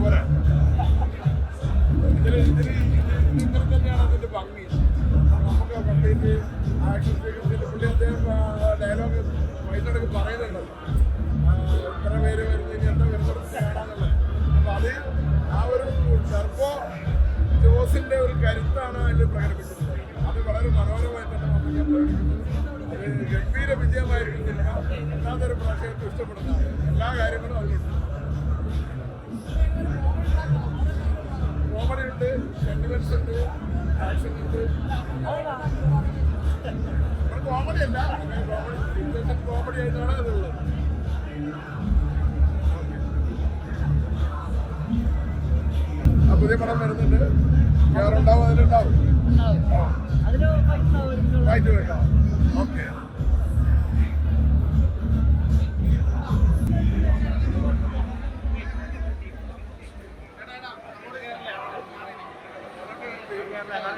പോരാ. പുള്ളി അദ്ദേഹം ഡയലോഗ് വൈകിട്ടൊക്കെ പറയുന്നുണ്ടല്ലോ ആ, ഇത്ര പേര് വരുന്നു ഇനി എന്താ വരുന്നത് കാണാന്നുള്ളത് ആ ഒരു ടെർബോ ജോസിന്റെ ഒരു കരുത്താണ് അതിൽ പ്രകടിപ്പിച്ചിട്ടുള്ളത്. അത് വളരെ മനോഹരമായി നമുക്ക് പ്രകടിപ്പിച്ചു ഒരു ഗംഭീര വിജയമായിരിക്കും സിനിമ ഇഷ്ടപ്പെടുന്നതാണ്. എല്ലാ കാര്യങ്ങളും അതിലുണ്ട്. സെന്റിമെന്റ്സ് ഉണ്ട് ആക്ഷൻ ഉണ്ട് കോമഡി അല്ല കോമഡി കോമഡി ആയിട്ടാണ് അതുള്ളത് പുതിയ പടം വരുന്നുണ്ട് വേറുണ്ടാവും അതിലുണ്ടാവും അതിന് പറ്റുന്ന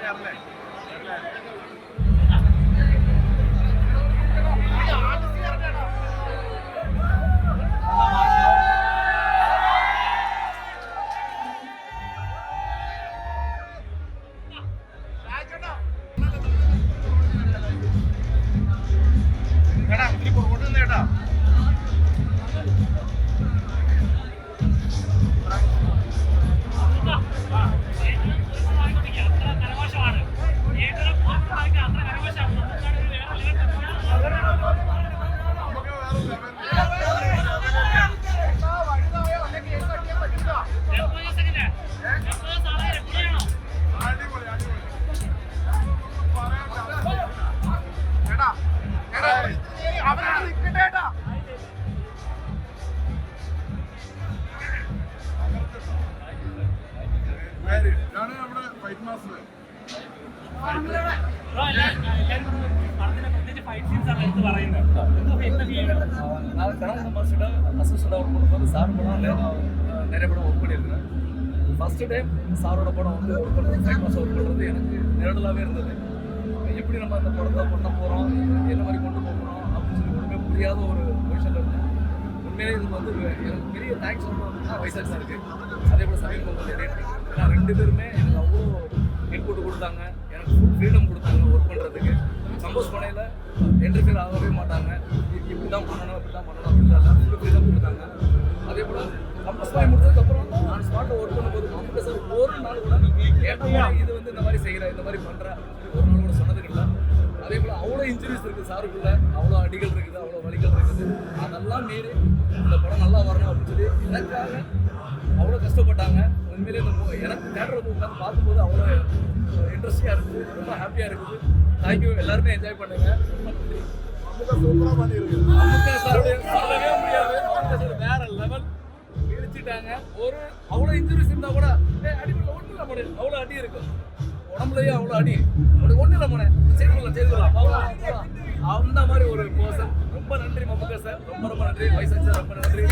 വായിച്ചു വെക്കാം ഓക്കെ അടിപൊളി ഇതാണ് നമ്മുടെ ഫൈറ്റ് മാസ്റ്റർ. ஒர்க் சார் படம் நிறைய படம் ஒர்க் பண்ணியிருக்கேன் ஃபஸ்ட்டு டைம் சாரோட படம் வந்து ஒர்க் பண்ணுறது ஃபேமஸ் மாதம் ஒர்க் பண்ணுறது எனக்கு நிரடலாகவே இருந்தது எப்படி நம்ம அந்த படத்தை பண்ண போகிறோம் என்ன மாதிரி கொண்டு போக போகிறோம் அப்படின்னு சொல்லி ஒன்றுமே புரியாத ஒரு பொசிஷனில் இருந்தேன் உண்மையிலே இதுக்கு வந்து எனக்கு பெரிய தேங்க்ஸ் சொல்லணும்னா வைசாக் சாருக்கு அதே ரெண்டு பேருமே எனக்கு அவ்வளோ இன்புட் கொடுத்தாங்க. எனக்கு ஃபுல் ஃப்ரீடம் கொடுத்தாங்க ஒர்க் பண்ணுறதுக்கு கம்போஸ் பண்ணையில் என்டர்ஃபியர் ஆகவே மாட்டாங்க. இப்படி தான் பண்ணணும் இப்படி தான் பண்ணணும் அப்படின்னு ஃபுல் ஃப்ரீடம் கொடுத்தாங்க. அதே போல் கம்போஸ் பண்ணி முடிச்சதுக்கப்புறம் நான் ஸ்பாட்டில் ஒர்க் பண்ணும்போது மம்முக்க சார் ஒரு நாள் கூட கேட்டோம்னா இது வந்து இந்த மாதிரி செய்கிறேன் இந்த மாதிரி பண்ணுறேன் ஒரு நாள் அவ்வளோ இன்ஜுரிஸ் இருக்குது சாருக்குள்ள அவ்வளோ அடிகள் இருக்குது அவ்வளோ வழிகள் இருக்குது. அதெல்லாம் மீறி இந்த படம் நல்லா வரணும் அப்படின்னு சொல்லி எனக்காக அவ்வளோ கஷ்டப்பட்டாங்க. உண்மையிலே இந்த எனக்கு தேட்டருக்கு உட்காந்து பார்க்கும்போது அவ்வளோ இன்ட்ரெஸ்டிங்காக இருக்குது. ரொம்ப ஹாப்பியாக இருக்குது. தேங்க்யூ எல்லாருமே என்ஜாய் பண்ணுங்க. சூப்பராக பண்ணியிருக்கு முடியாது. அமுக்கா லெவல் இடிச்சிட்டாங்க. ஒரு அவ்வளோ இன்ஜுரிஸ் இருந்தால் கூட ஏ அடி ஒன்றும் இல்லை அவ்வளோ அடி இருக்கும் உடம்புலயே அவ்வளோ அடி. ஒன்றும் இல்லை நன்றி மம்முக்கா சார். ரொம்ப ரொம்ப நன்றி. வைசன் சார் ரொம்ப நன்றி.